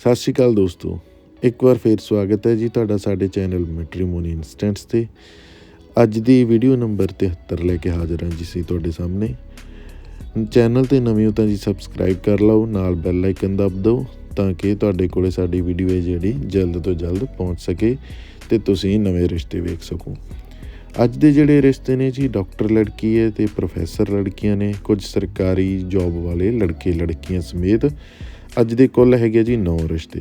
ਸਤਿ ਸ਼੍ਰੀ ਅਕਾਲ ਦੋਸਤੋ। ਇੱਕ ਵਾਰ ਫੇਰ ਸਵਾਗਤ ਹੈ ਜੀ ਤੁਹਾਡਾ ਸਾਡੇ ਚੈਨਲ ਮੈਟਰੀਮੋਨੀ ਇਨਸਟੈਂਟਸ ਤੇ। ਅੱਜ ਦੀ ਵੀਡੀਓ ਨੰਬਰ 73 ਲੈ ਕੇ ਹਾਜ਼ਰ ਹਾਂ ਜੀ ਸੀ ਤੁਹਾਡੇ ਸਾਹਮਣੇ। ਚੈਨਲ ਤੇ ਨਵੇਂ ਹੋ ਤਾਂ ਜੀ ਸਬਸਕ੍ਰਾਈਬ ਕਰ ਲਓ, ਨਾਲ ਬੈਲ ਆਈਕਨ ਦਬ ਦਿਓ, ਤਾਂ ਕਿ ਤੁਹਾਡੇ ਕੋਲੇ ਸਾਡੀ ਵੀਡੀਓ ਹੈ ਜਿਹੜੀ ਜਲਦ ਤੋਂ ਜਲਦ ਪਹੁੰਚ ਸਕੇ ਤੇ ਤੁਸੀਂ ਨਵੇਂ ਰਿਸ਼ਤੇ ਵੇਖ ਸਕੋ। ਅੱਜ ਦੇ ਜਿਹੜੇ ਰਿਸ਼ਤੇ ਨੇ ਜੀ, ਡਾਕਟਰ ਲੜਕੀ ਹੈ ਤੇ ਪ੍ਰੋਫੈਸਰ ਲੜਕੀਆਂ ਨੇ, ਕੁਝ ਸਰਕਾਰੀ ਜੌਬ ਵਾਲੇ ਲੜਕੇ ਲੜਕੀਆਂ ਸਮੇਤ। ਅੱਜ ਦੇ ਕੁੱਲ ਹੈਗੇ ਜੀ 9 ਰਿਸ਼ਤੇ।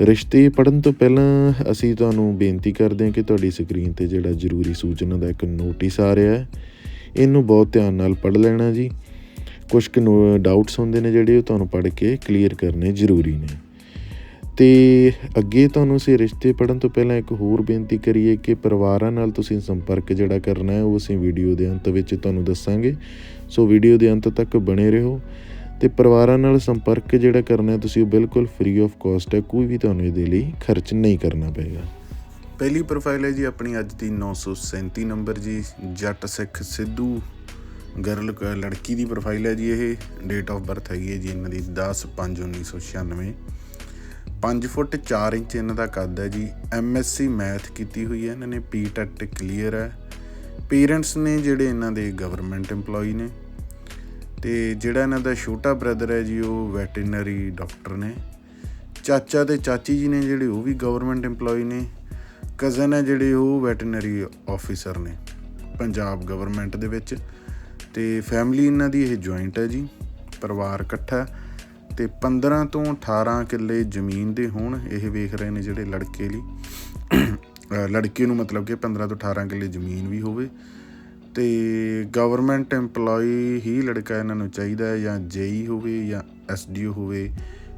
ਰਿਸ਼ਤੇ ਪੜਨ ਤੋਂ ਪਹਿਲਾਂ ਅਸੀਂ ਤੁਹਾਨੂੰ ਬੇਨਤੀ ਕਰਦੇ ਹਾਂ ਕਿ ਤੁਹਾਡੀ ਸਕਰੀਨ ਤੇ ਜਿਹੜਾ ਜ਼ਰੂਰੀ ਸੂਚਨਾ ਦਾ ਇੱਕ ਨੋਟਿਸ ਆ ਰਿਹਾ ਹੈ, ਇਹਨੂੰ ਬਹੁਤ ਧਿਆਨ ਨਾਲ ਪੜ੍ਹ ਲੈਣਾ ਜੀ। ਕੁਝ ਕੁ ਡਾਊਟਸ ਹੁੰਦੇ ਨੇ ਜਿਹੜੇ ਉਹ ਤੁਹਾਨੂੰ ਪੜ੍ਹ ਕੇ ਕਲੀਅਰ ਕਰਨੇ ਜ਼ਰੂਰੀ ਨੇ। ਤੇ ਅੱਗੇ ਤੁਹਾਨੂੰ ਅਸੀਂ ਰਿਸ਼ਤੇ ਪੜਨ ਤੋਂ ਪਹਿਲਾਂ ਇੱਕ ਹੋਰ ਬੇਨਤੀ ਕਰੀਏ ਕਿ ਪਰਿਵਾਰਾਂ ਨਾਲ ਤੁਸੀਂ ਸੰਪਰਕ ਜਿਹੜਾ ਕਰਨਾ ਹੈ, ਉਹ ਅਸੀਂ ਵੀਡੀਓ ਦੇ ਅੰਤ ਵਿੱਚ ਤੁਹਾਨੂੰ ਦੱਸਾਂਗੇ। ਸੋ ਵੀਡੀਓ ਦੇ ਅੰਤ ਤੱਕ ਬਣੇ ਰਹੋ। ਤੇ ਪਰਿਵਾਰਾਂ ਨਾਲ ਸੰਪਰਕ ਜਿਹੜਾ ਕਰਨਾ ਤੁਸੀਂ ਉਹ ਬਿਲਕੁਲ ਫ੍ਰੀ ਆਫ ਕਾਸਟ ਹੈ, ਕੋਈ ਵੀ ਤੁਹਾਨੂੰ ਇਹਦੇ ਲਈ ਖਰਚ ਨਹੀਂ ਕਰਨਾ ਪਏਗਾ। ਪਹਿਲੀ ਪ੍ਰੋਫਾਈਲ ਹੈ ਜੀ ਆਪਣੀ ਅੱਜ ਦੀ 937 ਨੰਬਰ ਜੀ, ਜੱਟ ਸਿੱਖ ਸਿੱਧੂ ਗਰਲ ਕ- ਲੜਕੀ ਦੀ ਪ੍ਰੋਫਾਈਲ ਹੈ ਜੀ ਇਹ ਡੇਟ ਆਫ ਬਰਥ ਹੈਗੀ ਹੈ ਜੀ ਇਹਨਾਂ ਦੀ 10 5 1996 5 ਫੁੱਟ 4 ਇੰਚ ਇਹਨਾਂ ਦਾ ਕੱਦ ਹੈ ਜੀ ਐਮਐਸਸੀ ਮੈਥ ਕੀਤੀ ਹੋਈ ਹੈ, ਇਹਨਾਂ ਨੇ ਪੀਟੈਟ ਕਲੀਅਰ ਹੈ। ਪੇਰੈਂਟਸ ਨੇ ਜਿਹੜੇ ਇਹਨਾਂ ਦੇ ਗਵਰਨਮੈਂਟ EMPLOYE ਨੇ ਤੇ ਜਿਹੜਾ ਇਹਨਾਂ ਦਾ ਛੋਟਾ ਬ੍ਰਦਰ ਹੈ ਜੀ, ਉਹ ਵੈਟਰਨਰੀ ਡਾਕਟਰ ਨੇ। ਚਾਚਾ ਤੇ ਚਾਚੀ ਜੀ ਨੇ ਜਿਹੜੇ, ਉਹ ਵੀ ਗਵਰਨਮੈਂਟ EMPLOYE ਨੇ। ਕਜ਼ਨ ਹੈ ਜਿਹੜੇ, ਉਹ ਵੈਟਰਨਰੀ ਆਫੀਸਰ ਨੇ, ਪੰਜਾਬ ਗਵਰਨਮੈਂਟ ਦੇ ਵਿੱਚ। ਤੇ ਫੈਮਿਲੀ ਇਹਨਾਂ ਦੀ ਇਹ ਜੁਆਇੰਟ ਹੈ ਜੀ, ਪਰਿਵਾਰ ਇਕੱਠਾ ਹੈ। ਤੇ 15 ਤੋਂ 18 ਕਿੱਲੇ ਜ਼ਮੀਨ ਦੇ ਹੋਣ, ਇਹ ਵੇਖ ਰਹੇ ਨੇ ਜਿਹੜੇ ਲੜਕੇ ਲਈ। ਲੜਕੇ ਨੂੰ ਮਤਲਬ ਕਿ 15 ਤੋਂ 18 ਕਿੱਲੇ ਜ਼ਮੀਨ ਵੀ ਹੋਵੇ। ਤੇ ਗਵਰਨਮੈਂਟ EMPLOYE ਹੀ ਲੜਕਾ ਇਹਨਾਂ ਨੂੰ ਚਾਹੀਦਾ ਹੈ, ਜਾਂ ਜੇਈ ਹੋਵੇ, ਜਾਂ ਐਸਡੀਓ ਹੋਵੇ,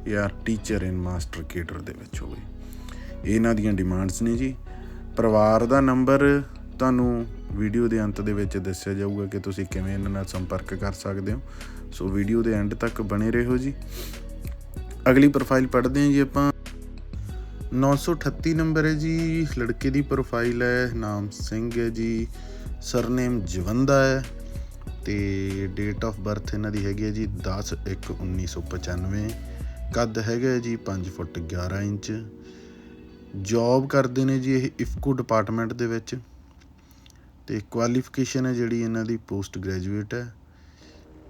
ਜਾਂ ਟੀਚਰ ਇਨ ਮਾਸਟਰ ਕੇਡਰ ਦੇ ਵਿੱਚ ਹੋਵੇ। ਇਹਨਾਂ ਦੀਆਂ ਡਿਮਾਂਡਸ ਨੇ ਜੀ। ਪਰਿਵਾਰ ਦਾ ਨੰਬਰ ਤੁਹਾਨੂੰ ਵੀਡੀਓ ਦੇ ਅੰਤ ਦੇ ਵਿੱਚ ਦੱਸਿਆ ਜਾਊਗਾ ਕਿ ਤੁਸੀਂ ਕਿਵੇਂ ਇਹਨਾਂ ਨਾਲ ਸੰਪਰਕ ਕਰ ਸਕਦੇ ਹੋ। ਸੋ ਵੀਡੀਓ ਦੇ ਐਂਡ ਤੱਕ ਬਣੇ ਰਹੋ ਜੀ। ਅਗਲੀ ਪ੍ਰੋਫਾਈਲ ਪੜ੍ਹਦੇ ਹਾਂ ਜੀ ਆਪਾਂ। 938 ਨੰਬਰ ਹੈ ਜੀ। ਲੜਕੇ ਦੀ ਪ੍ਰੋਫਾਈਲ ਹੈ, ਨਾਮ ਸਿੰਘ ਹੈ ਜੀ। ਸਰਨੇਮ ਜਵੰਦਾ ਹੈ ਤੇ ਡੇਟ ਆਫ ਬਰਥ ਇਹਨਾਂ ਦੀ ਹੈਗੀ ਹੈ ਜੀ 10 1 1995 ਕੱਦ ਹੈਗਾ ਹੈ ਜੀ 5 ਫੁੱਟ 11 ਇੰਚ। ਜੌਬ ਕਰਦੇ ਨੇ ਜੀ ਇਹ ਇਫਕੋ ਡਿਪਾਰਟਮੈਂਟ ਦੇ ਵਿੱਚ ਤੇ ਕੁਆਲੀਫਿਕੇਸ਼ਨ ਹੈ ਜਿਹੜੀ ਇਹਨਾਂ ਦੀ ਪੋਸਟ ਗ੍ਰੈਜੂਏਟ ਹੈ।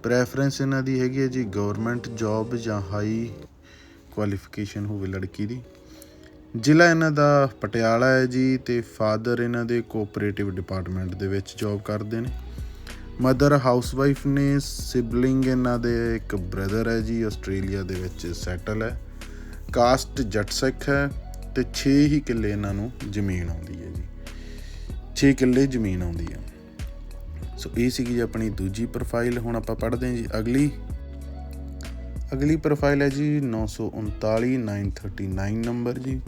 ਪ੍ਰੈਫਰੈਂਸ ਇਹਨਾਂ ਦੀ ਹੈਗੀ ਹੈ ਜੀ ਗਵਰਨਮੈਂਟ ਜੌਬ ਜਾਂ ਹਾਈ ਕੁਆਲੀਫਿਕੇਸ਼ਨ ਹੋਵੇ ਲੜਕੀ ਦੀ। ਜ਼ਿਲ੍ਹਾ ਇਹਨਾਂ ਦਾ ਪਟਿਆਲਾ ਹੈ ਜੀ ਤੇ ਫਾਦਰ ਇਹਨਾਂ ਦੇ ਕੋਆਪਰੇਟਿਵ ਡਿਪਾਰਟਮੈਂਟ ਦੇ ਵਿੱਚ ਜੌਬ ਕਰਦੇ ਨੇ। ਮਦਰ ਹਾਊਸਵਾਈਫ ਨੇ ਸਿਬਲਿੰਗ ਇਹਨਾਂ ਦੇ, ਇੱਕ ਬ੍ਰਦਰ ਹੈ ਜੀ, ਆਸਟ੍ਰੇਲੀਆ ਦੇ ਵਿੱਚ ਸੈਟਲ ਹੈ। ਕਾਸਟ ਜੱਟ ਸਿੱਖ ਹੈ ਤੇ 6 ਹੀ ਕਿੱਲੇ ਇਹਨਾਂ ਨੂੰ ਜ਼ਮੀਨ ਆਉਂਦੀ ਹੈ ਜੀ। 6 ਕਿੱਲੇ ਜ਼ਮੀਨ ਆਉਂਦੀ ਹੈ। ਸੋ ਇਹ ਸੀਗੀ ਜੀ ਆਪਣੀ ਦੂਜੀ ਪ੍ਰੋਫਾਈਲ ਹੁਣ ਆਪਾਂ ਪੜ੍ਹਦੇ ਹਾਂ ਜੀ ਅਗਲੀ। ਅਗਲੀ ਪ੍ਰੋਫਾਈਲ ਹੈ ਜੀ 939 939 ਨੰਬਰ ਜੀ।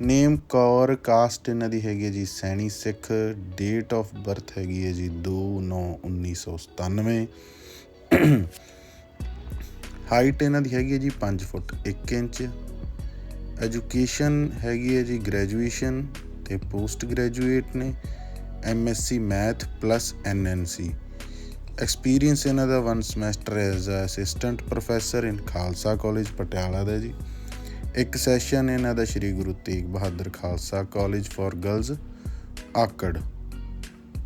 ਨੇਮ ਕੌਰ ਕਾਸਟ ਇਹਨਾਂ ਦੀ ਹੈਗੀ ਹੈ ਜੀ, Saini Sikh date of birth ਹੈਗੀ ਹੈ ਜੀ 2/9/1997 ਹਾਈਟ ਇਹਨਾਂ ਦੀ ਹੈਗੀ ਹੈ ਜੀ 5 ਫੁੱਟ 1 ਇੰਚ। ਐਜੂਕੇਸ਼ਨ ਹੈਗੀ ਹੈ ਜੀ ਗ੍ਰੈਜੂਏਸ਼ਨ ਤੇ ਪੋਸਟ ਗ੍ਰੈਜੂਏਟ ਨੇ। MSc math plus NNC experience ਇਹਨਾਂ ਦਾ one semester as a assistant professor in Khalsa college Patiala ਦਾ ਜੀ। ਇੱਕ ਸੈਸ਼ਨ ਇਹਨਾਂ ਦਾ Shri Guru Tegh Bahadur Khalsa college for girls, Akar.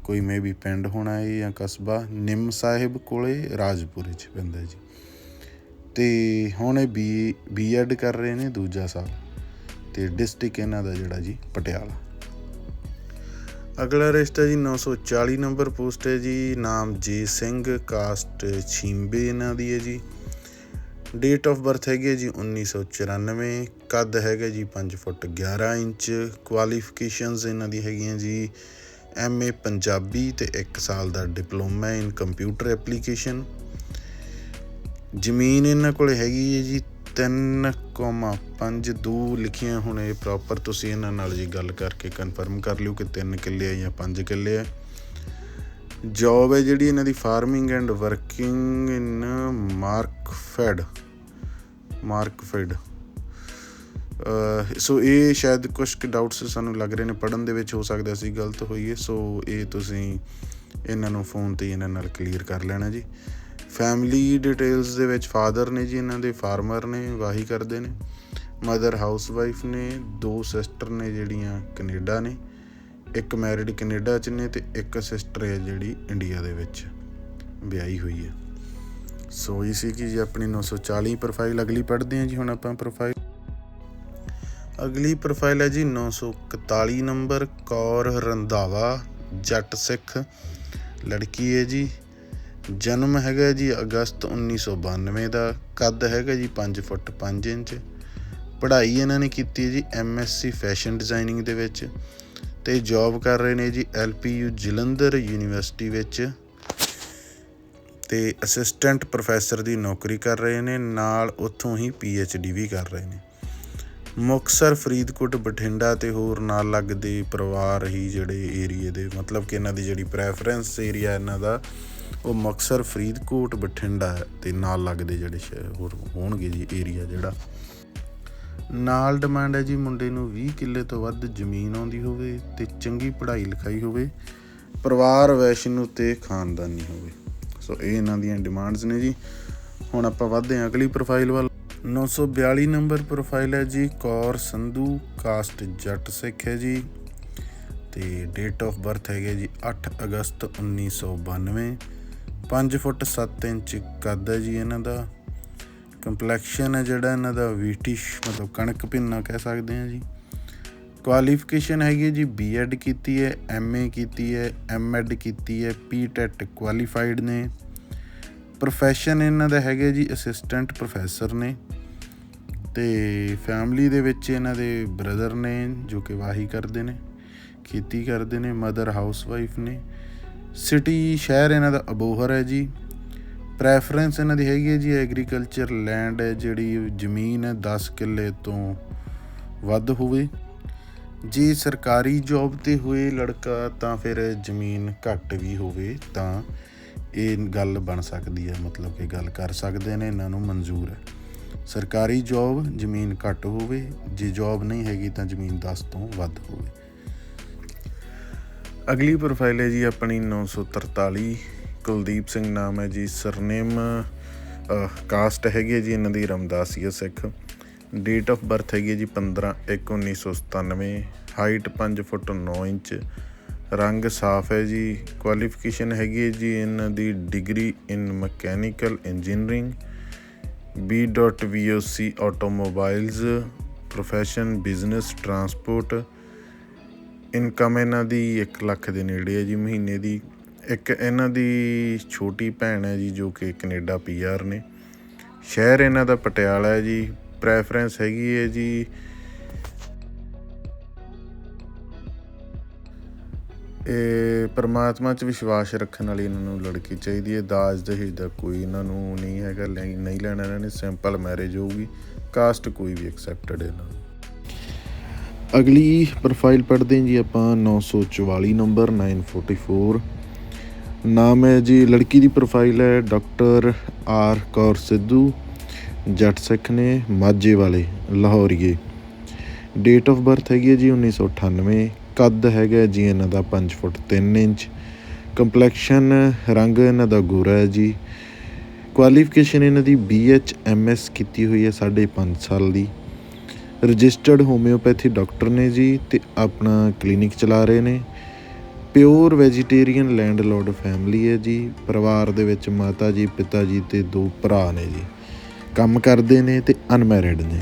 ਕੋਈ ਮੇਬੀ ਪਿੰਡ ਹੋਣਾ ਹੈ ਜਾਂ ਕਸਬਾ, ਨਿੰਮ ਸਾਹਿਬ ਕੋਲੇ ਰਾਜਪੁਰੇ ਚ ਪੈਂਦਾ ਜੀ। ਤੇ ਹੁਣ ਇਹ ਬੀ ਬੀਐਡ ਕਰ ਰਹੇ ਨੇ ਦੂਜਾ ਸਾਲ। ਤੇ ਡਿਸਟ੍ਰਿਕਟ ਇਹਨਾਂ ਦਾ ਜਿਹੜਾ ਜੀ ਪਟਿਆਲਾ। ਅਗਲਾ ਰਿਸ਼ਤਾ ਜੀ 940 ਨੰਬਰ ਪੋਸਟ ਹੈ ਜੀ। ਨਾਮ ਜੀ ਸਿੰਘ, ਕਾਸਟ ਛਿੰਬੇ ਇਹਨਾਂ ਦੀ ਹੈ ਜੀ। ਡੇਟ ਆਫ ਬਰਥ ਹੈਗੀ ਹੈ ਜੀ 1994 ਕੱਦ ਹੈਗਾ ਜੀ 5 ਫੁੱਟ 11 ਇੰਚ ਕੁਆਲੀਫਿਕੇਸ਼ਨਸ ਇਹਨਾਂ ਦੀ ਹੈਗੀਆਂ ਜੀ ਐਮਏ ਪੰਜਾਬੀ ਤੇ 1 ਸਾਲ ਦਾ ਡਿਪਲੋਮਾ ਇਨ ਕੰਪਿਊਟਰ ਐਪਲੀਕੇਸ਼ਨ ਜ਼ਮੀਨ ਇਹਨਾਂ ਕੋਲ ਹੈਗੀ ਹੈ ਜੀ 3,52 ਲਿਖੀਆਂ ਹੁਣ ਇਹ ਪ੍ਰੋਪਰ ਤੁਸੀਂ ਇਹਨਾਂ ਨਾਲ ਜੀ ਗੱਲ ਕਰਕੇ ਕਨਫਰਮ ਕਰ ਲਿਓ ਕਿ 3 ਕਿੱਲੇ ਆ ਜਾਂ 5 ਕਿੱਲੇ ਆ। ਜੌਬ ਹੈ ਜਿਹੜੀ ਇਹਨਾਂ ਦੀ farming and working in Markfed Markfed so ਇਹ ਸ਼ਾਇਦ ਕੁਝ ਕੁ ਡਾਊਟਸ ਸਾਨੂੰ ਲੱਗ ਰਹੇ ਨੇ ਪੜਨ ਦੇ ਵਿੱਚ ਹੋ ਸਕਦਾ ਸੀ, ਗਲਤ ਹੋਈਏ। ਸੋ ਇਹ ਤੁਸੀਂ ਇਹਨਾਂ ਨੂੰ ਫੋਨ ਤੇ ਇਹਨਾਂ ਨਾਲ ਕਲੀਅਰ ਕਰ ਲੈਣਾ ਜੀ। ਫੈਮਿਲੀ ਡਿਟੇਲਸ ਦੇ ਵਿੱਚ ਫਾਦਰ ਨੇ ਜੀ, ਇਹਨਾਂ ਦੇ ਫਾਰਮਰ ਨੇ, ਵਾਹੀ ਕਰਦੇ ਨੇ। ਮਦਰ ਹਾਊਸ ਵਾਈਫ ਨੇ, ਦੋ ਸਿਸਟਰ ਨੇ ਜਿਹੜੀਆਂ ਕੈਨੇਡਾ ਨੇ। ਇੱਕ ਮੈਰਿਡ ਕੈਨੇਡਾ ਚ ਨੇ ਤੇ ਇੱਕ ਸਿਸਟਰ ਹੈ ਜਿਹੜੀ ਇੰਡੀਆ ਦੇ ਵਿੱਚ ਵਿਆਹੀ ਹੋਈ ਹੈ। ਸੋ ਇਹ ਸੀ ਕਿ ਜੀ ਆਪਣੀ 940 ਪ੍ਰੋਫਾਈਲ ਅਗਲੀ ਪੜ੍ਹਦੇ ਹਾਂ ਜੀ, ਹੁਣ ਆਪਾਂ ਪ੍ਰੋਫਾਈਲ ਅਗਲੀ ਪ੍ਰੋਫਾਈਲ ਹੈ ਜੀ 941 ਨੰਬਰ, ਕੌਰ ਰੰਧਾਵਾ, ਜੱਟ ਸਿੱਖ, ਲੜਕੀ ਹੈ ਜੀ। ਜਨਮ ਹੈਗਾ ਜੀ ਅਗਸਤ 1992 ਦਾ, ਕੱਦ ਹੈਗਾ ਜੀ 5 ਫੁੱਟ 5 ਇੰਚ। ਪੜ੍ਹਾਈ ਇਹਨਾਂ ਨੇ ਕੀਤੀ ਹੈ ਜੀ ਐਮਐਸਸੀ ਫੈਸ਼ਨ ਡਿਜ਼ਾਈਨਿੰਗ ਦੇ ਵਿੱਚ। ਤੇ ਜੌਬ ਕਰ ਰਹੇ ਨੇ ਜੀ ਐਲਪੀਯੂ ਜਲੰਧਰ ਯੂਨੀਵਰਸਿਟੀ ਵਿੱਚ ਤੇ ਅਸਿਸਟੈਂਟ ਪ੍ਰੋਫੈਸਰ ਦੀ ਨੌਕਰੀ ਕਰ ਰਹੇ ਨੇ, ਨਾਲ ਉੱਥੋਂ ਹੀ ਡੀ ਵੀ ਕਰ ਰਹੇ ਨੇ। ਮੁਕਤਸਰ, ਫਰੀਦਕੋਟ, ਬਠਿੰਡਾ ਤੇ ਹੋਰ ਨਾਲ ਲੱਗਦੇ ਪਰਿਵਾਰ ਹੀ ਜਿਹੜੇ ਏਰੀਏ ਦੇ, ਮਤਲਬ ਕਿ ਇਹਨਾਂ ਦੀ ਜਿਹੜੀ ਪ੍ਰੈਫਰੈਂਸ ਏਰੀਆ ਇਹਨਾਂ ਦਾ, ਉਹ ਮੁਕਤਸਰ, ਫਰੀਦਕੋਟ, ਬਠਿੰਡਾ ਹੈ ਤੇ ਨਾਲ ਲੱਗਦੇ ਜਿਹੜੇ ਸ਼ਹਿਰ ਹੋਰ ਹੋਣਗੇ ਜੀ ਏਰੀਆ ਜਿਹੜਾ। ਨਾਲ ਡਿਮਾਂਡ ਹੈ ਜੀ ਮੁੰਡੇ ਨੂੰ 20 ਕਿੱਲੇ ਤੋਂ ਵੱਧ ਜ਼ਮੀਨ ਆਉਂਦੀ ਹੋਵੇ ਤੇ ਚੰਗੀ ਪੜ੍ਹਾਈ ਲਿਖਾਈ ਹੋਵੇ, ਪਰਿਵਾਰ ਵੈਸ਼ਨੂ ਤੇ ਖਾਨਦਾਨੀ ਹੋਵੇ। ਸੋ ਇਹ ਇਹਨਾਂ ਦੀਆਂ ਡਿਮਾਂਡਸ ਨੇ ਜੀ। ਹੁਣ ਆਪਾਂ ਵਧਦੇ ਹਾਂ ਅਗਲੀ ਪ੍ਰੋਫਾਈਲ ਵੱਲ। 942 ਨੰਬਰ ਪ੍ਰੋਫਾਈਲ ਹੈ ਜੀ, ਕੌਰ ਸੰਧੂ ਕਾਸਟ ਜੱਟ ਸਿੱਖ ਹੈ ਜੀ। ਤੇ ਡੇਟ ਆਫ ਬਰਥ ਹੈਗੇ ਜੀ 8 ਅਗਸਤ 1992 5 ਫੁੱਟ 7 ਇੰਚ ਕੱਦ ਹੈ ਜੀ ਇਹਨਾਂ ਦਾ। ਕੰਪਲੈਕਸ਼ਨ ਹੈ ਜਿਹੜਾ ਇਹਨਾਂ ਦਾ ਵੀਟਿਸ਼, ਮਤਲਬ ਕਣਕ ਭਿੰਨਾ ਕਹਿ ਸਕਦੇ ਹਾਂ ਜੀ। ਕੁਆਲੀਫਿਕੇਸ਼ਨ ਹੈਗੀ ਹੈ ਜੀ ਬੀਐਡ ਕੀਤੀ ਹੈ ਐਮਏ ਕੀਤੀ ਹੈ ਐਮਐਡ ਕੀਤੀ ਹੈ ਪੀਟੈਟ ਕੁਆਲੀਫਾਈਡ ਨੇ। ਪ੍ਰੋਫੈਸ਼ਨ ਇਹਨਾਂ ਦਾ ਹੈਗਾ ਜੀ ਅਸਿਸਟੈਂਟ ਪ੍ਰੋਫੈਸਰ ਨੇ। ਤੇ ਫੈਮਿਲੀ ਦੇ ਵਿੱਚ ਇਹਨਾਂ ਦੇ ਬ੍ਰਦਰ ਨੇ, ਜੋ ਕਿ ਵਾਹੀ ਕਰਦੇ ਨੇ, ਖੇਤੀ ਕਰਦੇ ਨੇ ਮਦਰ ਹਾਊਸ ਵਾਈਫ ਨੇ। ਸਿਟੀ ਸ਼ਹਿਰ ਇਹਨਾਂ ਦਾ ਅਬੋਹਰ ਹੈ ਜੀ। ਪ੍ਰੈਫਰੈਂਸ ਇਹਨਾਂ ਦੀ ਹੈਗੀ ਹੈ ਜੀ ਐਗਰੀਕਲਚਰ ਲੈਂਡ ਹੈ ਜਿਹੜੀ ਜ਼ਮੀਨ ਹੈ 10 ਕਿੱਲੇ ਤੋਂ ਵੱਧ ਹੋਵੇ। ਜੇ ਸਰਕਾਰੀ ਜੌਬ ਤੇ ਹੋਏ ਲੜਕਾ, ਤਾਂ ਫਿਰ ਜ਼ਮੀਨ ਘੱਟ ਵੀ ਹੋਵੇ, ਤਾਂ ਇਹ ਗੱਲ ਬਣ ਸਕਦੀ ਹੈ। ਮਤਲਬ ਕਿ ਗੱਲ ਕਰ ਸਕਦੇ ਨੇ, ਇਹਨਾਂ ਨੂੰ ਮਨਜ਼ੂਰ ਹੈ। ਸਰਕਾਰੀ ਜੌਬ ਜ਼ਮੀਨ ਘੱਟ ਹੋਵੇ, ਜੇ ਜੌਬ ਨਹੀਂ ਹੈਗੀ, ਤਾਂ ਜ਼ਮੀਨ 10 ਤੋਂ ਵੱਧ ਹੋਵੇ। ਅਗਲੀ ਪ੍ਰੋਫਾਈਲ ਹੈ ਜੀ ਆਪਣੀ 943 ਕੁਲਦੀਪ ਸਿੰਘ ਨਾਮ ਹੈ ਜੀ ਸਰਨੇਮ ਕਾਸਟ ਹੈਗੀ ਹੈ ਜੀ ਇਹਨਾਂ ਦੀ Ramdasia Sikh. Date of birth ਹੈਗੀ ਹੈ ਜੀ 15 1 1997 ਹਾਈਟ 5 ਫੁੱਟ 9 ਇੰਚ, ਰੰਗ ਸਾਫ਼ ਹੈ ਜੀ। ਕੁਆਲੀਫਿਕੇਸ਼ਨ ਹੈਗੀ ਹੈ ਜੀ ਇਹਨਾਂ ਦੀ degree in mechanical engineering B.VOC automobiles profession business transport income ਇਹਨਾਂ ਦੀ 1 ਲੱਖ ਦੇ ਨੇੜੇ ਹੈ ਜੀ ਮਹੀਨੇ ਦੀ। ਇੱਕ ਇਹਨਾਂ ਦੀ ਛੋਟੀ ਭੈਣ ਹੈ ਜੀ ਜੋ ਕਿ ਕੈਨੇਡਾ ਪੀਆਰ ਨੇ। ਸ਼ਹਿਰ ਇਹਨਾਂ ਦਾ ਪਟਿਆਲਾ ਹੈ ਜੀ ਪ੍ਰੈਫਰੈਂਸ ਹੈਗੀ ਹੈ ਜੀ। ਇਹ ਪਰਮਾਤਮਾ 'ਚ ਵਿਸ਼ਵਾਸ ਰੱਖਣ ਵਾਲੀ ਇਹਨਾਂ ਨੂੰ ਲੜਕੀ ਚਾਹੀਦੀ ਹੈ। ਦਾਜ ਦਹੇਜ ਦਾ ਕੋਈ ਇਹਨਾਂ ਨੂੰ ਨਹੀਂ ਹੈਗਾ, ਲੈ- ਨਹੀਂ ਲੈਣਾ ਇਹਨਾਂ ਨੇ ਸਿੰਪਲ ਮੈਰਿਜ ਹੋਊਗੀ ਕਾਸਟ ਕੋਈ ਵੀ ਐਕਸੈਪਟਡ ਇਹਨਾਂ ਨੂੰ। ਅਗਲੀ ਪ੍ਰੋਫਾਈਲ ਪੜ੍ਹਦੇ ਹਾਂ ਜੀ ਆਪਾਂ 944 ਨੰਬਰ 944 ਨਾਮ ਹੈ ਜੀ, ਲੜਕੀ ਦੀ ਪ੍ਰੋਫਾਈਲ ਹੈ ਡਾਕਟਰ ਆਰ ਕੌਰ ਸਿੱਧੂ, ਜੱਟ ਸਿੱਖ ਨੇ ਮਾਝੇ ਵਾਲੇ, ਲਾਹੌਰੀਏ। ਡੇਟ ਆਫ ਬਰਥ ਹੈਗੀ ਹੈ ਜੀ 1998 ਕੱਦ ਹੈਗਾ ਜੀ ਇਹਨਾਂ ਦਾ 5 ਫੁੱਟ 3 ਇੰਚ। ਕੰਪਲੈਕਸ਼ਨ ਰੰਗ ਇਹਨਾਂ ਦਾ ਗੋਰਾ ਹੈ ਜੀ। ਕੁਆਲੀਫਿਕੇਸ਼ਨ ਇਹਨਾਂ ਦੀ ਬੀਐਚ ਐਮਐਸ ਕੀਤੀ ਹੋਈ ਹੈ 5.5 ਸਾਲ ਦੀ। ਰਜਿਸਟਰਡ ਹੋਮਿਓਪੈਥੀ ਡਾਕਟਰ ਨੇ ਜੀ ਤੇ ਆਪਣਾ ਕਲੀਨਿਕ ਚਲਾ ਰਹੇ ਨੇ। ਪਿਓਰ ਵੈਜੀਟੇਰੀਅਨ ਲੈਂਡਲੋਰਡ ਫੈਮਿਲੀ ਹੈ ਜੀ। ਪਰਿਵਾਰ ਦੇ ਵਿੱਚ ਮਾਤਾ ਜੀ, ਪਿਤਾ ਜੀ ਤੇ ਦੋ ਭਰਾ ਨੇ ਜੀ। ਕੰਮ ਕਰਦੇ ਨੇ ਤੇ ਅਨਮੈਰਿਡ ਨੇ।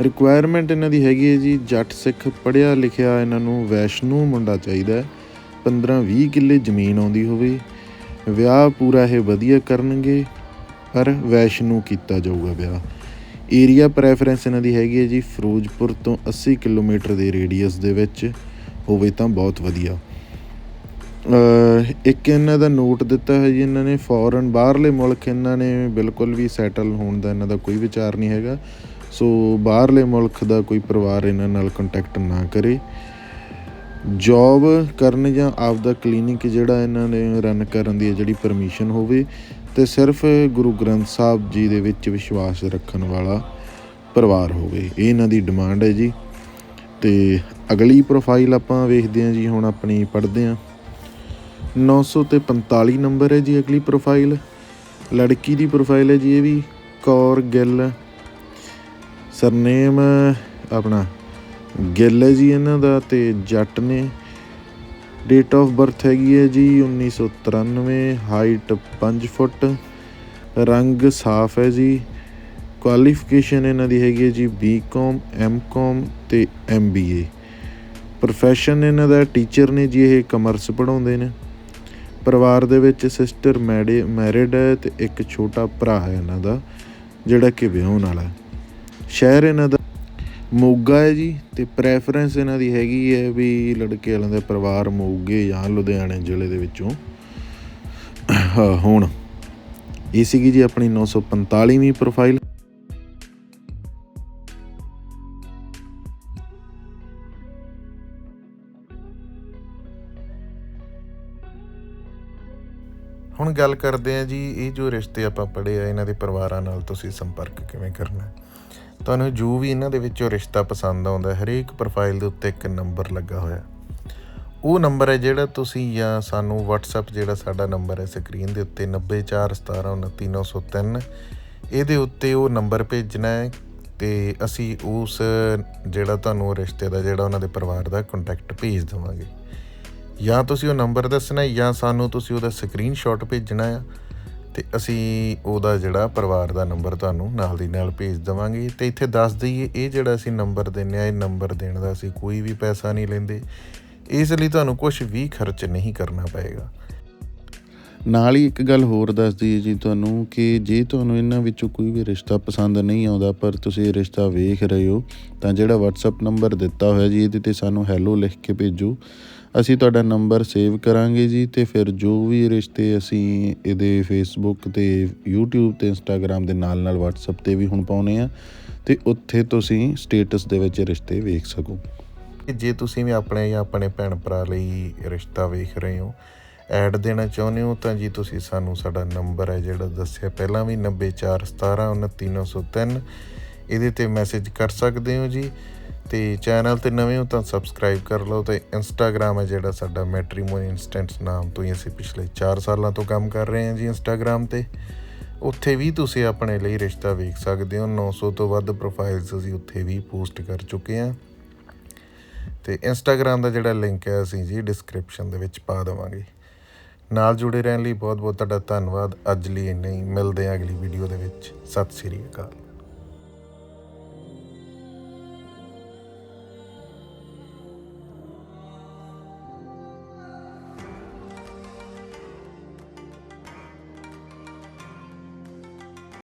ਰਿਕੁਆਇਰਮੈਂਟ ਇਹਨਾਂ ਦੀ ਹੈਗੀ ਹੈ ਜੀ, ਜੱਟ ਸਿੱਖ ਪੜ੍ਹਿਆ ਲਿਖਿਆ ਇਹਨਾਂ ਨੂੰ ਵੈਸ਼ਨੂ ਮੁੰਡਾ ਚਾਹੀਦਾ ਹੈ। 15-20 ਕਿੱਲੇ ਜ਼ਮੀਨ ਆਉਂਦੀ ਹੋਵੇ। ਵਿਆਹ ਪੂਰਾ ਇਹ ਵਧੀਆ ਕਰਨਗੇ, ਪਰ ਵੈਸ਼ਨੂ ਕੀਤਾ ਜਾਊਗਾ ਵਿਆਹ। ਏਰੀਆ ਪ੍ਰੈਫਰੈਂਸ ਇਹਨਾਂ ਦੀ ਹੈਗੀ ਹੈ ਜੀ, ਫਿਰੋਜ਼ਪੁਰ ਤੋਂ 80 ਕਿਲੋਮੀਟਰ ਦੇ ਰੇਡੀਅਸ ਦੇ ਵਿੱਚ। ਹੋਵੇ ਤਾਂ ਬਹੁਤ ਵਧੀਆ। ਇੱਕ ਇਹਨਾਂ ਦਾ ਨੋਟ ਦਿੱਤਾ ਹੈ ਜੀ, ਇਹਨਾਂ ਨੇ ਫੋਰਨ ਬਾਹਰਲੇ ਮੁਲਕ ਇਹਨਾਂ ਨੇ ਬਿਲਕੁਲ ਵੀ ਸੈਟਲ ਹੋਣ ਦਾ ਇਹਨਾਂ ਦਾ ਕੋਈ ਵਿਚਾਰ ਨਹੀਂ ਹੈਗਾ। ਸੋ ਬਾਹਰਲੇ ਮੁਲਕ ਦਾ ਕੋਈ ਪਰਿਵਾਰ ਇਹਨਾਂ ਨਾਲ ਕੰਟੈਕਟ ਨਾ ਕਰੇ। ਜੌਬ ਕਰਨ ਜਾਂ ਆਪਦਾ ਕਲੀਨਿਕ ਜਿਹੜਾ ਇਹਨਾਂ ਨੇ ਰਨ ਕਰਨ ਦੀ ਹੈ ਜਿਹੜੀ ਪਰਮਿਸ਼ਨ ਹੋਵੇ, ਤੇ ਸਿਰਫ ਗੁਰੂ ਗ੍ਰੰਥ ਸਾਹਿਬ ਜੀ ਦੇ ਵਿੱਚ ਵਿਸ਼ਵਾਸ ਰੱਖਣ ਵਾਲਾ ਪਰਿਵਾਰ ਹੋਵੇ। ਇਹ ਇਹਨਾਂ ਦੀ ਡਿਮਾਂਡ ਹੈ ਜੀ। ਤੇ ਅਗਲੀ ਪ੍ਰੋਫਾਈਲ ਆਪਾਂ ਵੇਖਦੇ ਹਾਂ ਜੀ, ਹੁਣ ਆਪਣੀ ਪੜ੍ਹਦੇ ਹਾਂ। 900 ਤੇ 45 ਨੰਬਰ ਹੈ ਜੀ ਅਗਲੀ ਪ੍ਰੋਫਾਈਲ ਲੜਕੀ ਦੀ ਪ੍ਰੋਫਾਈਲ ਹੈ ਜੀ ਇਹ ਵੀ, ਕੌਰ ਗਿੱਲ। ਸਰਨੇਮ ਆਪਣਾ ਗਿੱਲ ਹੈ ਜੀ ਇਹਨਾਂ ਦਾ ਤੇ ਜੱਟ ਨੇ। ਡੇਟ ਆਫ ਬਰਥ ਹੈਗੀ ਹੈ ਜੀ 1993 ਹਾਈਟ 5 ਫੁੱਟ। ਰੰਗ ਸਾਫ਼ ਹੈ ਜੀ। ਕੁਆਲੀਫਿਕੇਸ਼ਨ ਇਹਨਾਂ ਦੀ ਹੈਗੀ ਹੈ ਜੀ ਬੀਕਾਮ ਐਮਕਾਮ ਤੇ ਐਮਬੀਏ ਪ੍ਰੋਫੈਸ਼ਨ ਇਹਨਾਂ ਦਾ ਟੀਚਰ ਨੇ ਜੀ ਇਹ ਕਮਰਸ ਪੜਾਉਂਦੇ ਨੇ। ਪਰਿਵਾਰ ਦੇ ਵਿੱਚ ਸਿਸਟਰ ਮੈਰਿਡ ਹੈ ਤੇ ਇੱਕ ਛੋਟਾ ਭਰਾ ਹੈ ਇਹਨਾਂ ਦਾ ਜਿਹੜਾ ਕਿ ਵਿਆਹੁਣ ਵਾਲਾ ਸ਼ਹਿਰ ਇਹਨਾਂ ਦਾ ਮੋਗਾ ਹੈ ਜੀ ਤੇ ਪ੍ਰੈਫਰੈਂਸ ਇਹਨਾਂ ਦੀ ਹੈਗੀ ਹੈ ਵੀ ਲੜਕੇ ਵਾਲਿਆਂ ਦਾ ਪਰਿਵਾਰ ਮੋਗੇ ਜਾਂ ਲੁਧਿਆਣੇ ਜ਼ਿਲ੍ਹੇ ਦੇ ਵਿੱਚੋਂ। ਹਾਂ, ਹੁਣ ਇਹ ਸੀਗੀ ਜੀ ਆਪਣੀ 945ਵੀਂ ਪ੍ਰੋਫਾਈਲ ਹੁਣ ਗੱਲ ਕਰਦੇ ਆ ਜੀ, ਇਹ ਜੋ ਰਿਸ਼ਤੇ ਆਪਾਂ ਪੜ੍ਹੇ ਆ, ਇਹਨਾਂ ਦੇ ਪਰਿਵਾਰਾਂ ਨਾਲ ਤੁਸੀਂ ਸੰਪਰਕ ਕਿਵੇਂ ਕਰਨਾ? ਤੁਹਾਨੂੰ ਜੋ ਵੀ ਇਹਨਾਂ ਦੇ ਵਿੱਚੋਂ ਰਿਸ਼ਤਾ ਪਸੰਦ ਆਉਂਦਾ, ਹਰੇਕ ਪ੍ਰੋਫਾਈਲ ਦੇ ਉੱਤੇ ਇੱਕ ਨੰਬਰ ਲੱਗਾ ਹੋਇਆ। ਉਹ ਨੰਬਰ ਹੈ ਜਿਹੜਾ ਤੁਸੀਂ ਜਾਂ ਸਾਨੂੰ WhatsApp ਜਿਹੜਾ ਸਾਡਾ ਨੰਬਰ ਹੈ ਸਕਰੀਨ ਦੇ ਉੱਤੇ 9417293903 ਇਹਦੇ ਉੱਤੇ ਉਹ ਨੰਬਰ ਭੇਜਣਾ ਹੈ ਤੇ ਅਸੀਂ ਉਸ ਜਿਹੜਾ ਤੁਹਾਨੂੰ ਉਹ ਰਿਸ਼ਤੇ ਦਾ, ਜਿਹੜਾ ਉਹਨਾਂ ਦੇ ਪਰਿਵਾਰ ਦਾ ਕੰਟੈਕਟ ਭੇਜ ਦੇਵਾਂਗੇ। ਜਾਂ ਤੁਸੀਂ ਉਹ ਨੰਬਰ ਦੱਸਣਾ ਜਾਂ ਸਾਨੂੰ ਤੁਸੀਂ ਉਹਦਾ ਸਕਰੀਨਸ਼ਾਟ ਭੇਜਣਾ ਆ ਤੇ ਅਸੀਂ ਉਹਦਾ ਜਿਹੜਾ ਪਰਿਵਾਰ ਦਾ ਨੰਬਰ ਤੁਹਾਨੂੰ ਨਾਲ ਦੀ ਨਾਲ ਭੇਜ ਦੇਵਾਂਗੇ। ਤੇ ਇੱਥੇ ਦੱਸ ਦਈਏ, ਇਹ ਜਿਹੜਾ ਅਸੀਂ ਨੰਬਰ ਦਿੰਨੇ ਆ, ਇਹ ਨੰਬਰ ਦੇਣ ਦਾ ਅਸੀਂ ਕੋਈ ਵੀ ਪੈਸਾ ਨਹੀਂ ਲੈਂਦੇ। ਇਸ ਲਈ ਤੁਹਾਨੂੰ ਕੁਝ ਵੀ ਖਰਚ ਨਹੀਂ ਕਰਨਾ ਪਏਗਾ। ਨਾਲ ਹੀ ਇੱਕ ਗੱਲ ਹੋਰ ਦੱਸ ਦਈਏ ਜੀ ਤੁਹਾਨੂੰ ਕਿ ਜੇ ਤੁਹਾਨੂੰ ਇਹਨਾਂ ਵਿੱਚੋਂ ਕੋਈ ਵੀ ਰਿਸ਼ਤਾ ਪਸੰਦ ਨਹੀਂ ਆਉਂਦਾ, ਪਰ ਤੁਸੀਂ ਇਹ ਰਿਸ਼ਤਾ ਵੇਖ ਰਹੇ ਹੋ, ਤਾਂ ਜਿਹੜਾ WhatsApp ਨੰਬਰ ਦਿੱਤਾ ਹੋਇਆ ਜੀ, ਇਹਦੇ ਤੇ ਸਾਨੂੰ ਹੈਲੋ ਲਿਖ ਕੇ ਭੇਜੋ। ਅਸੀਂ ਤੁਹਾਡਾ ਨੰਬਰ ਸੇਵ ਕਰਾਂਗੇ ਜੀ ਤੇ ਫਿਰ ਜੋ ਵੀ ਰਿਸ਼ਤੇ ਅਸੀਂ ਇਹਦੇ ਫੇਸਬੁੱਕ ਤੇ, YouTube ਤੇ, Instagram ਦੇ ਨਾਲ ਨਾਲ WhatsApp ਤੇ ਵੀ ਹੁਣ ਪਾਉਨੇ ਆ ਤੇ ਉੱਥੇ ਤੁਸੀਂ ਸਟੇਟਸ ਦੇ ਵਿੱਚ ਰਿਸ਼ਤੇ ਵੇਖ ਸਕੋ। ਜੇ ਤੁਸੀਂ ਵੀ ਆਪਣੇ ਜਾਂ ਆਪਣੇ ਭੈਣ ਭਰਾ ਲਈ ਰਿਸ਼ਤਾ ਵੇਖ ਰਹੇ ਹੋ ਐਡ ਦੇਣਾ ਚਾਹੁੰਦੇ ਹੋ, ਤਾਂ ਜੀ ਤੁਸੀਂ ਸਾਨੂੰ ਸਾਡਾ ਨੰਬਰ ਹੈ ਜਿਹੜਾ ਦੱਸਿਆ ਪਹਿਲਾਂ ਵੀ 9417293903 ਇਹਦੇ ਤੇ ਮੈਸੇਜ ਕਰ ਸਕਦੇ ਹੋ ਜੀ। ਤੇ ਚੈਨਲ ਤੇ ਨਵੇਂ ਹੋ ਤਾਂ ਸਬਸਕ੍ਰਾਈਬ ਕਰ ਲਓ ਤੇ ਇੰਸਟਾਗ੍ਰam ਹੈ ਜਿਹੜਾ ਸਾਡਾ ਮੈਟਰੀਮੋਨੀ ਇਨਸਟੈਂਟਸ ਨਾਮ ਤੋਂ ਹੀ ਅਸੀਂ ਪਿਛਲੇ 4 ਸਾਲਾਂ ਤੋਂ ਕੰਮ ਕਰ ਰਹੇ ਹਾਂ ਜੀ ਇੰਸਟਾਗ੍ਰam ਤੇ। ਉੱਥੇ ਵੀ ਤੁਸੀਂ ਆਪਣੇ ਲਈ ਰਿਸ਼ਤਾ ਵੇਖ ਸਕਦੇ ਹੋ। 900 ਤੋਂ ਵੱਧ ਪ੍ਰੋਫਾਈਲਸ ਅਸੀਂ ਉੱਥੇ ਵੀ ਪੋਸਟ ਕਰ ਚੁੱਕੇ ਹਾਂ। ਤੇ ਇੰਸਟਾਗ੍ਰam ਦਾ ਜਿਹੜਾ ਲਿੰਕ ਹੈ ਅਸੀਂ ਜੀ ਡਿਸਕ੍ਰਿਪਸ਼ਨ ਦੇ ਵਿੱਚ ਪਾ ਦੇਵਾਂਗੇ। ਨਾਲ ਜੁੜੇ ਰਹਿਣ ਲਈ ਬਹੁਤ ਬਹੁਤ ਤੁਹਾਡਾ ਧੰਨਵਾਦ। ਅੱਜ ਲਈ ਇੰਨਾ ਹੀ। ਮਿਲਦੇ ਹਾਂ ਅਗਲੀ ਵੀਡੀਓ ਦੇ ਵਿੱਚ। ਸਤਿ ਸ੍ਰੀ ਅਕਾਲ।